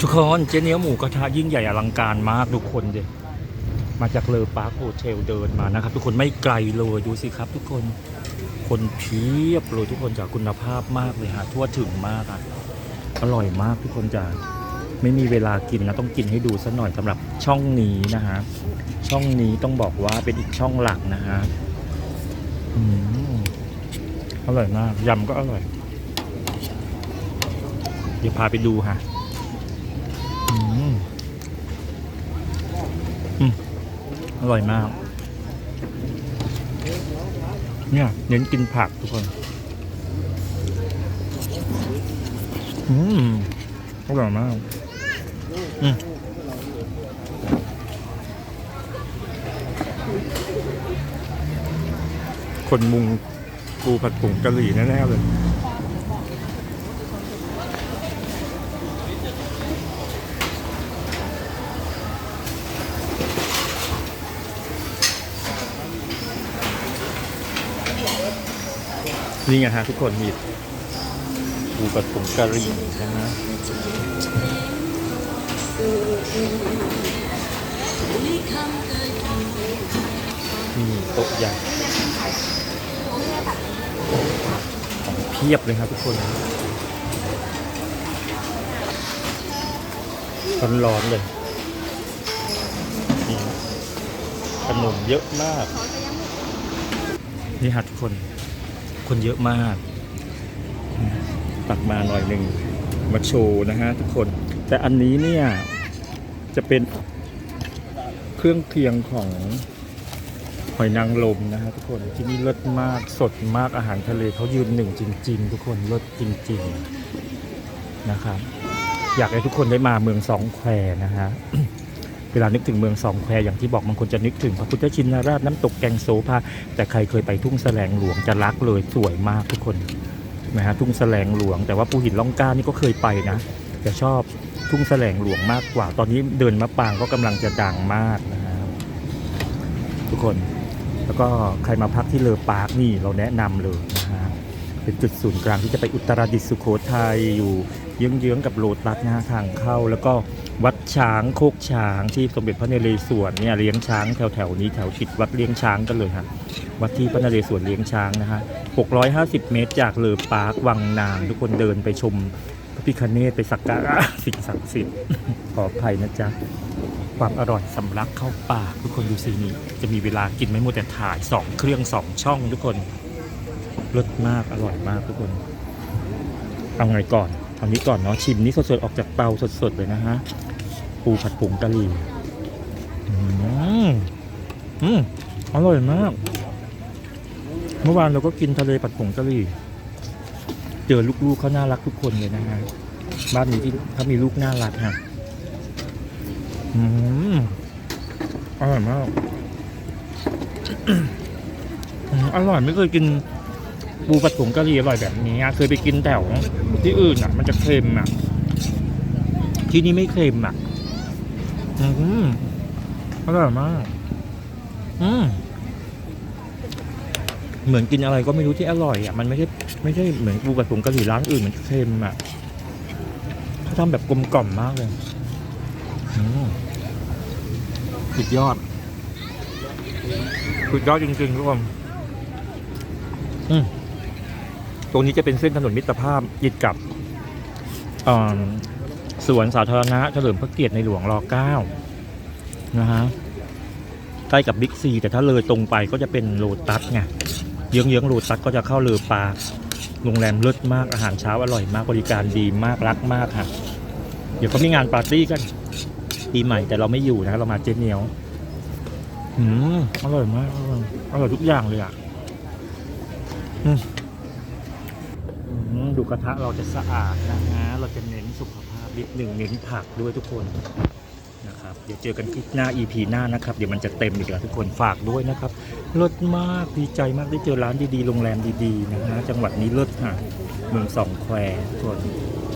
ทุกคนเจเนียหมูกระทะยิ่งใหญ่อลังการมากทุกคนเด็มาจากเลอปาร์คโฮเทลเดินมานะครับ ทุกคนไม่ไกลเลยดูสิครับ ทุกคนคนเพียบเลยทุกคนจากคุณภาพมากเลยฮะทั่วถึงมากอะอร่อยมากทุกคนจ้าไม่มีเวลากินนะต้องกินให้ดูสักหน่อยสำหรับช่องนี้นะฮะช่องนี้ต้องบอกว่าเป็นอีกช่องหลักนะฮะอร่อยมากยำก็อร่อย เดี๋ยวพาไปดูฮะ อืมอืม อร่อยมาก เนี่ยเน้นกินผักทุกคน อืมอร่อยมาก อืมคนมุงปูผัดผงกะหรี่แน่ๆเลย นี่ไงฮะทุกคนมีปูผัดผงกะหรี่นะฮะนี่โต๊ะใหญ่ของเพียบเลยครับทุกคนร้อนๆเลยนี่ขนมเยอะมาก นี่ฮะทุกคน คนเยอะมาก ตักมาหน่อยหนึ่งมาโชว์นะฮะทุกคน แต่อันนี้เนี่ยจะเป็นเครื่องเคียงของหอยนางรมนะฮะทุกคนที่นี่เลิศมากสดมากอาหารทะเลเขายืนหนึ่งจริง ๆ ทุกคนเลิศจริง ๆ นะครับ อยากให้ทุกคนได้มาเมืองสองแควนะฮะ เวลานึกถึงเมืองสองแควอย่างที่บอกบางคนจะนึกถึงพระพุทธชินราชน้ำตกแกงโซภาแต่ใครเคยไปทุ่งแสลงหลวงจะรักเลยสวยมากทุกคนนะฮะทุ่งแสลงหลวง แต่ว่าภูหินล่องกล้านี่ก็เคยไปนะแต่ชอบทุ่งแสลงหลวงมากกว่า ตอนนี้เดินมะปางก็กำลังจะดังมากนะฮะทุกคนแล้วก็ใครมาพักที่เลอปาร์คนี่เราแนะนำเลยนะฮะเป็นจุดศูนย์กลางที่จะไปอุตรดิตถ์สุโขทัยอยู่ เยื้องๆกับโลตัสนะฮะทางเข้า แล้วก็วัดช้างโคกช้างที่สมเด็จพระนเรศวรเนี่ยเลี้ยงช้างแถวๆนี้แถวติดวัดเลี้ยงช้างกันเลยฮะวัดที่พระนเรศวรเลี้ยงช้างนะฮะ 650 เมตรจากเลอปาร์ควังนางทุกคนเดินไปชมพระพิคเนตไปสักการะสิ่งศักดิ์สิทธิ์ขออภัยนะจ๊ะความอร่อยสำลักเข้าปากทุกคนดูสินี่จะมีเวลากินไหม่หมดแต่ถ่าย 2 เครื่อง 2 ช่องทุกคนรสมากอร่อยมากทุกคน เอาไงก่อน อานี้ก่อนเนาะชิมนี่สดๆออกจากเตาสดๆเลยนะฮะปูผัดผงกะหรี่อืมอืมอร่อยมาก เมื่อวานเราก็กินทะเลผัดผงกะหรี่ เจอลูกๆเขาน่ารักทุกคนเลยนะฮะบ้านนี้ที่เขามีลูกน่ารักฮะอืมอร่อยมากอร่อยไม่เคยกิน ปูผัดผงกะหรี่อร่อยแบบนี้เคยไปกินแถวที่อื่นอะ มันจะเค็มอะ ที่นี่ไม่เค็มอะ อืมอร่อยมาก อืมเหมือนกินอะไรก็ไม่รู้ที่อร่อยอะ มันไม่ใช่ไม่ใช่เหมือนปูผัดผงกะหรี่ร้านอื่นมันเค็มอะเขาทำแบบกลมกล่อมมากเลยอืมสุดยอดสุดยอดจริงๆทุกคนอืม ตรงนี้จะเป็นเส้นถนนมิตรภาพติดกับสวนสาธารณะเฉลิมพระเกียรติในหลวงรเก้านะฮะใกล้กับบิ๊กซีแต่ถ้าเลยตรงไปก็จะเป็นโลตัสไงเยื้องๆโลตัสก็จะเข้าเลอปาโรงแรมเลิศมากอาหารเช้าอร่อยมากบริการดีมากรักมากค่ะ เดี๋ยวเขามีงานปาร์ตี้กันปีใหม่แต่เราไม่อยู่นะ เรามาเจนเนียวอืมอร่อยมากอร่อยทุกอย่างเลยอะอืม ดูกระทะเราจะสะอาดนะฮะเราจะเน้นสุขภาพนิดหนึ่งเน้นผักด้วยทุกคนนะครับเดี๋ยวเจอกันคลิปหน้า EP หน้านะครับ เดี๋ยวมันจะเต็มอีกแล้วทุกคนฝากด้วยนะครับเลิศมากดีใจมากได้เจอร้านดีๆโรงแรมดีๆนะฮะจังหวัดนี้เลิศค่ะเมืองสองแควทุกคน